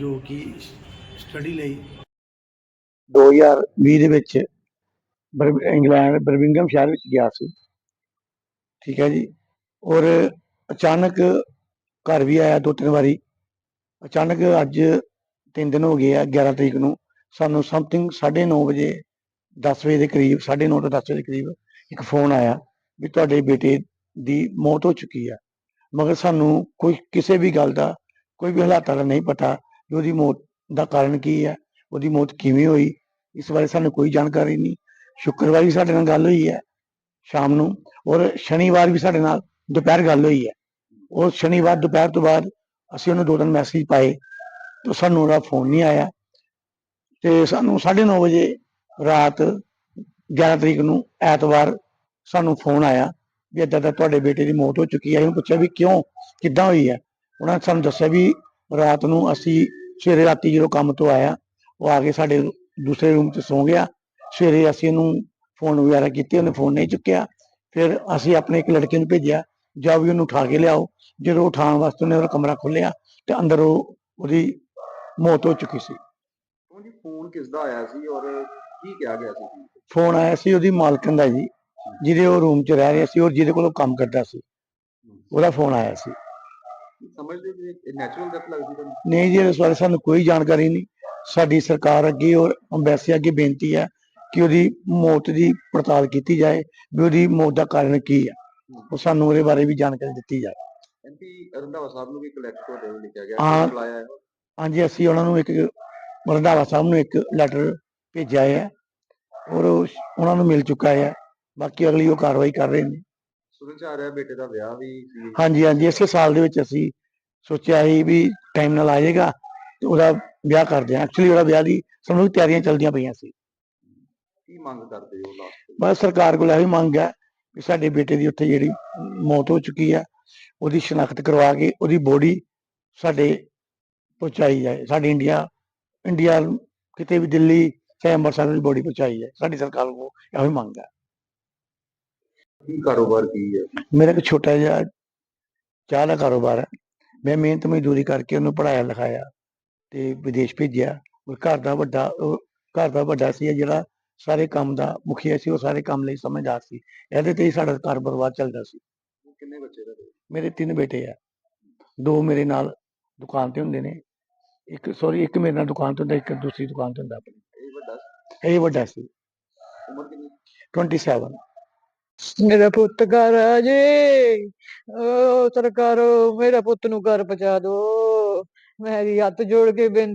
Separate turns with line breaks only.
ਜੋ ਕਿ ਸਟੱਡੀ ਲਈ।
2020 ਦੇ ਵਿੱਚ ਇੰਗਲੈਂਡ ਬਰਮਿੰਗਮ ਸ਼ਹਿਰ ਵਿੱਚ ਗਿਆ ਸੀ। ਠੀਕ ਹੈ ਜੀ। ਔਰ ਅਚਾਨਕ ਘਰ ਵੀ ਆਇਆ ਦੋ ਤਿੰਨ ਵਾਰੀ। ਅਚਾਨਕ ਅੱਜ ਤਿੰਨ ਦਿਨ ਹੋ ਗਏ ਆ 11 ਤਰੀਕ ਨੂੰ। ਸਾਨੂੰ ਸਮਥਿੰਗ 9:30 ਵਜੇ 10 ਵਜੇ ਦੇ ਕਰੀਬ 9:30 ਤੋਂ 10 ਵਜੇ ਦੇ ਕਰੀਬ ਇੱਕ ਫੋਨ ਆਇਆ ਵੀ ਤੁਹਾਡੇ ਬੇਟੇ ਦੀ ਮੌਤ ਹੋ ਚੁੱਕੀ ਆ। ਮਗਰ ਸਾਨੂੰ ਕੋਈ ਕਿਸੇ ਵੀ ਗੱਲ ਦਾ ਕੋਈ ਵੀ ਹਾਲਾਤਾਂ ਦਾ ਨਹੀਂ ਪਤਾ। ਵੀ ਉਹਦੀ ਮੌਤ ਦਾ ਕਾਰਨ ਕੀ ਹੈ, ਉਹਦੀ ਮੌਤ ਕਿਵੇਂ ਹੋਈ, ਇਸ ਬਾਰੇ ਸਾਨੂੰ ਕੋਈ ਜਾਣਕਾਰੀ ਨਹੀਂ। ਸ਼ੁੱਕਰਵਾਰ ਵੀ ਸਾਡੇ ਨਾਲ ਗੱਲ ਹੋਈ ਹੈ ਸ਼ਾਮ ਨੂੰ ਔਰ ਸ਼ਨੀਵਾਰ ਵੀ ਸਾਡੇ ਨਾਲ ਦੁਪਹਿਰ ਗੱਲ ਹੋਈ ਹੈ। ਉਹ ਸ਼ਨੀਵਾਰ ਦੁਪਹਿਰ ਤੋਂ ਬਾਅਦ ਅਸੀਂ ਉਹਨੂੰ ਦੋ ਦਿਨ ਮੈਸੇਜ ਪਾਏ ਤਾਂ ਸਾਨੂੰ ਉਹਦਾ ਫੋਨ ਨਹੀਂ ਆਇਆ ਤੇ ਸਾਨੂੰ 9:30 ਵਜੇ ਰਾਤ 11 ਤਰੀਕ ਨੂੰ ਐਤਵਾਰ ਸਾਨੂੰ ਫੋਨ ਆਇਆ ਵੀ ਏਦਾਂ ਦਾ ਤੁਹਾਡੇ ਬੇਟੇ ਦੀ ਮੌਤ ਹੋ ਚੁੱਕੀ ਹੈ। ਅਸੀਂ ਪੁੱਛਿਆ ਵੀ ਕਿਉਂ, ਕਿੱਦਾਂ ਹੋਈ ਹੈ? ਉਹਨਾਂ ਨੇ ਸਾਨੂੰ ਦੱਸਿਆ ਵੀ ਰਾਤ ਨੂੰ ਅਸੀਂ ਸਵੇਰੇ ਰਾਤੀ ਜਦੋਂ ਕੰਮ ਤੋਂ ਆਇਆ ਉਹ ਆ ਕੇ ਸਾਡੇ ਦੂਸਰੇ ਰੂਮ 'ਚ ਸੌਂ ਗਿਆ। ਸਵੇਰੇ ਅਸੀਂ ਉਹਨੂੰ ਫੋਨ ਵਗੈਰਾ ਕੀਤੇ ਉਹਨੇ ਫੋਨ ਨਹੀਂ ਚੁੱਕਿਆ। ਫਿਰ ਅਸੀਂ ਆਪਣੇ ਇੱਕ ਲੜਕੇ ਨੂੰ ਭੇਜਿਆ ਜਾ ਵੀ ਉਹਨੂੰ ਉਠਾ ਕੇ ਲਿਆਓ। ਜਦੋਂ ਉਠਾਉਣ ਵਾਸਤੇ ਉਹਨੇ ਉਹਦਾ ਕਮਰਾ ਖੋਲ੍ਹਿਆ ਤੇ ਅੰਦਰ ਉਹ ਉਹਦੀ ਮੌਤ ਹੋ ਚੁੱਕੀ ਸੀ।
ਫੋਨ ਕਿਸ ਦਾ ਆਇਆ ਸੀ ਔਰ ਕੀ ਕਿਹਾ ਗਿਆ ਸੀ?
ਫੋਨ ਆਇਆ ਸੀ ਉਹਦੀ ਮਾਲਕਨ ਦਾ ਜੀ ਜਿਹਦੇ ਉਹ ਰੂਮ 'ਚ ਰਹਿ ਰਿਹਾ ਸੀ ਔਰ ਜਿਹਦੇ ਕੋਲ ਉਹ ਕੰਮ ਕਰਦਾ ਸੀ। ਉਹਦਾ ਫੋਨ ਆਇਆ ਸੀ।
ਸਮਝਦੇ ਜੀ ਇਹ ਨੈਚੁਰਲ ਡੈਥ ਲੱਗਦੀ ਤੁਹਾਨੂੰ
ਨਹੀਂ। ਜੀ ਇਸ ਬਾਰੇ ਸਾਨੂੰ ਕੋਈ ਜਾਣਕਾਰੀ ਨਹੀਂ। ਸਾਡੀ ਸਰਕਾਰ ਅੱਗੇ ਔਰ ਅੰਬੈਸੀ ਅੱਗੇ ਬੇਨਤੀ ਹੈ ਕਿ ਉਹਦੀ ਮੌਤ ਦੀ ਪੜਤਾਲ ਕੀਤੀ ਜਾਏ ਵੀ ਉਹਦੀ ਮੌਤ ਦਾ ਕਾਰਨ ਕੀ ਹੈ। ਉਹ ਸਾਨੂੰ ਉਹਦੇ ਬਾਰੇ ਵੀ ਜਾਣਕਾਰੀ ਦਿੱਤੀ ਜਾਏ
ਐਮਪੀ ਰੰਧਾਵਾ ਸਾਹਿਬ ਨੂੰ ਵੀ ਕਲੈਕਟ ਤੁਹਾਡੇ ਵੱਲੋਂ ਲਿਖਿਆ ਗਿਆ
ਹਾਂ।
ਕੀ ਬੁਲਾਇਆ ਹੈ।
ਹਾਂਜੀ ਅਸੀਂ ਉਹਨਾਂ ਨੂੰ ਇੱਕ ਰੰਧਾਵਾ ਸਾਹਿਬ ਨੂੰ ਇੱਕ ਲੈਟਰ ਭੇਜਿਆ ਹੈ ਔਰ ਉਹ ਉਹਨਾਂ ਨੂੰ ਮਿਲ ਚੁੱਕਾ ਹੈ। ਬਾਕੀ ਅਗਲੀ ਉਹ ਕਾਰਵਾਈ ਕਰ ਰਹੇ ਨੇ।
ਸੁਣਨ ਚ ਆ ਰਿਹਾ ਬੇਟੇ ਦਾ ਵਿਆਹ ਵੀ ਸੀ।
ਹਾਂਜੀ ਹਾਂਜੀ ਇਸੇ ਸਾਲ ਦੇ ਵਿੱਚ ਅਸੀਂ ਸੋਚਿਆ ਸੀ ਵੀ ਟਾਈਮ ਨਾਲ ਆ ਜਾਏਗਾ ਤੇ ਉਹਦਾ ਵਿਆਹ ਕਰਦੇ ਹਾਂ। ਐਕਚੁਅਲੀ ਉਹਦਾ ਵਿਆਹ ਦੀ ਸਾਨੂੰ ਵੀ ਤਿਆਰੀਆਂ ਚੱਲਦੀਆਂ ਪਈਆਂ ਸੀ।
ਕੀ ਮੰਗ ਕਰਦੇ ਹੋ ਲਾਸਟ
ਬਸ ਸਰਕਾਰ ਕੋਲ ਇਹੀ ਮੰਗ ਹੈ ਕਿ ਸਾਡੇ ਬੇਟੇ ਦੀ ਉੱਥੇ ਜਿਹੜੀ ਮੌਤ ਹੋ ਚੁੱਕੀ ਹੈ ਉਹਦੀ ਸ਼ਨਾਖਤ ਕਰਵਾ ਕੇ ਉਹਦੀ ਬੋਡੀ ਸਾਡੇ ਪਹੁੰਚਾਈ ਜਾਏ। ਸਾਡੇ ਇੰਡੀਆ ਇੰਡੀਆ ਕਿਤੇ ਵੀ ਦਿੱਲੀ ਚਾਹੇ ਅੰਮ੍ਰਿਤਸਰ ਦੀ ਬੋਡੀ ਪਹੁੰਚਾਈ ਜਾਏ। ਸਾਡੀ ਸਰਕਾਰ ਕੋਲ ਇਹੋ ਹੀ ਮੰਗ ਹੈ।
ਕੀ ਕਾਰੋਬਾਰ ਕੀ ਹੈ?
ਮੇਰਾ ਇੱਕ ਛੋਟਾ ਜਿਹਾ ਚਾਹ ਦਾ ਕਾਰੋਬਾਰ ਹੈ। ਮੈਂ ਮਿਹਨਤ ਮਜ਼ਦੂਰੀ ਕਰਕੇ ਉਹਨੂੰ ਪੜਾਇਆ ਲਿਖਾਇਆ ਤੇ ਵਿਦੇਸ਼ ਭੇਜਿਆ। ਉਹ ਘਰ ਦਾ ਵੱਡਾ ਉਹ ਘਰ ਦਾ ਵੱਡਾ ਸੀ ਜਿਹੜਾ ਸਾਰੇ ਕੰਮ ਦਾ ਮੁਖੀਆ ਸੀ ਉਹ ਸਾਰੇ ਕੰਮ ਲਈ ਸਮਝਦਾਰ ਸੀ। ਇਹਦੇ ਤੇ ਹੀ ਸਾਡਾ ਘਰ ਬਰਬਾਦ ਚੱਲਦਾ ਸੀ।
ਕਿੰਨੇ ਬੱਚੇ ਦਾ
ਮੇਰੇ ਤਿੰਨ ਬੇਟੇ ਆ। ਦੋ ਮੇਰੇ ਨਾਲ ਦੁਕਾਨ ਤੇ ਹੁੰਦੇ ਨੇ। ਇੱਕ ਸੌਰੀ ਇੱਕ ਮੇਰੇ ਨਾਲ ਦੁਕਾਨ ਤੇ ਹੁੰਦਾ ਇੱਕ ਦੂਸਰੀ ਦੁਕਾਨ ਤੇ ਹੁੰਦਾ ਆਪਣੀ।
ਇਹ ਵੱਡਾ ਸੀ।
ਇਹ ਵੱਡਾ ਸੀ।
ਉਮਰ ਕਿੰਨੀ?
27
ਮੇਰਾ ਪੁੱਤ ਘਰ ਆ ਜੇ। ਓ ਸਰਕਾਰੋ ਮੇਰਾ ਪੁੱਤ ਨੂੰ ਘਰ ਪਹੁੰਚਾ ਦਿਓ ਮੇਰੀ ਹੱਥ ਜੋੜ ਕੇ ਬੇਨਤੀ